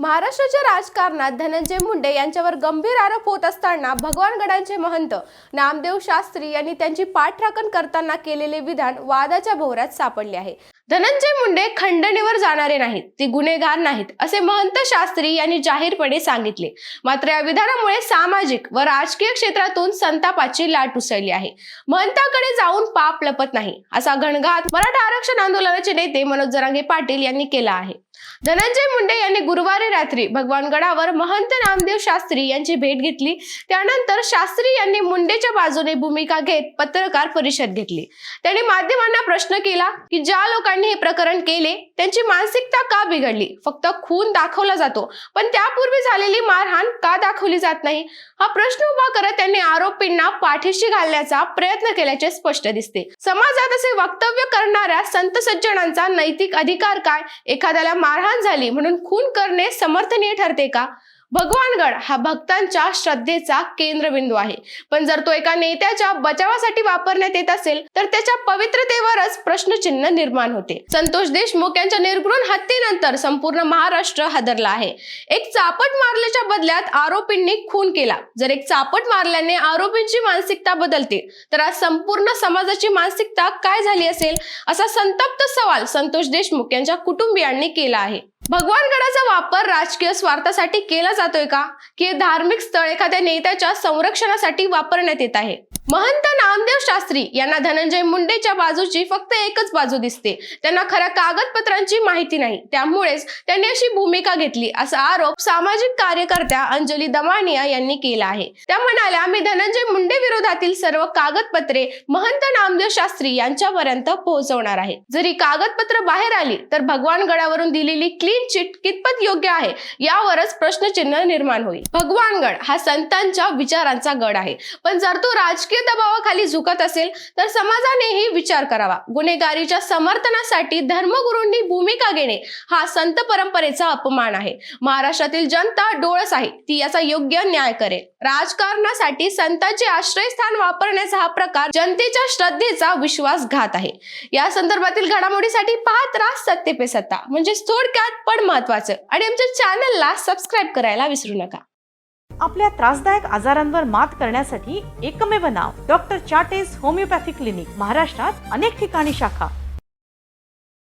महाराष्ट्राच्या राजकारणात धनंजय मुंडे यांच्यावर गंभीर आरोप होत असताना भगवानगडांचे महंत नामदेव शास्त्री यांनी त्यांची पाठराखण करताना केलेले विधान वादाच्या भोवऱ्यात सापडले आहे. धनंजय मुंडे खंडणीवर जाणारे नाहीत ते गुन्हेगार नाहीत असे महंत शास्त्री यांनी जाहीरपणे सांगितले. मात्र या विधानामुळे सामाजिक व राजकीय क्षेत्रातून संतापाची लाट उसळली आहे. महंताकडे जाऊन पाप लपत नाही असा घणघात मराठा आरक्षण आंदोलनाचे नेते मनोज जरांगे पाटील यांनी केला आहे. धनंजय मुंडे यांनी गुरुवारी रात्री भगवानगडावर महंत नामदेव शास्त्री यांची भेट घेतली. त्यानंतर शास्त्री यांनी मुंडेच्या बाजूने भूमिका घेत पत्रकार परिषद घेतली. त्यांनी माध्यमांना प्रश्न केला की ज्या लोकांनी हे प्रकरण केले त्यांची मानसिकता का बिघडली? फक्त खून दाखवला जातो. पण त्यापूर्वी झालेली मारहाण का दाखवली जात नाही? हा प्रश्न उभा करत त्यांनी आरोपींना पाठीशी घालण्याचा प्रयत्न केल्याचे स्पष्ट दिसते. समाजात असे वक्तव्य करणाऱ्या संत सज्जनांचा नैतिक अधिकार काय? एखाद्याला मारहाण झाली म्हणून खून करणे समर्थनीय ठरते का? भगवानगड हा भक्तांच्या श्रद्धेचा केंद्रबिंदू आहे. पण जर तो एका नेत्याच्या बचावासाठी वापरण्यात येत असेल तर त्याच्या पवित्रतेवरच प्रश्नचिन्ह निर्माण होते. संतोष देशमुख यांच्या निर्घृण हत्येनंतर संपूर्ण महाराष्ट्र हादरला आहे. एक चापट मारल्याच्या बदल्यात आरोपींनी खून केला. जर एक चापट मारल्याने आरोपींची मानसिकता बदलते तर आज संपूर्ण समाजाची मानसिकता काय झाली असेल? असा संतप्त सवाल संतोष देशमुख यांच्या कुटुंबियांनी केला आहे. भगवानगडाचा वापर राजकीय स्वार्थासाठी केला जातोय का? की धार्मिक स्थळ एखाद्या नेत्याच्या संरक्षणासाठी वापरण्यात येत आहे? महंत नामदेव शास्त्री यांना धनंजय मुंडेच्या बाजूची फक्त एकच बाजू दिसते. त्यांना खऱ्या कागदपत्रांची माहिती नाही. त्यामुळेच त्यांनी अशी भूमिका घेतली असा आरोप सामाजिक कार्यकर्त्या अंजली दमानिया यांनी केला आहे. त्या म्हणाल्या मी धनंजय मुंडे विरोधातील सर्व कागदपत्रे महंत नामदेव शास्त्री यांच्यापर्यंत पोहोचवणार आहे. जरी कागदपत्र बाहेर आली तर भगवान गडावरून दिलेली क्लीन चिट कितपत योग्य आहे यावरच प्रश्नचिन्ह निर्माण होईल. भगवानगड हा संतांच्या विचारांचा गड आहे. पण जर तो राजकीय दबावाखाली झुकत असेल तर समाजानेही विचार करावा. गुन्हेगारीच्या समर्थनासाठी धर्मगुरूंनी भूमिका घेणे हा संत परंपरेचा अपमान आहे. महाराष्ट्रातील जनता डोळस आहे. ती याचा योग्य न्याय करेल. राजकारणासाठी संतांचे आश्रयस्थान वापरण्याचा हा प्रकार जनतेच्या श्रद्धेचा विश्वासघात आहे. या संदर्भातील घडामोडीसाठी पाहत राहा सत्ते पे सत्ता. म्हणजे थोडक्यात पण महत्वाचं आणि आमच्या चॅनलला सबस्क्राईब करायला विसरू नका. आपल्या त्रासदायक आजारांवर मात करण्यासाठी एकमेव नाव डॉक्टर चाटेज होमिओपॅथी क्लिनिक महाराष्ट्रात अनेक ठिकाणी शाखा.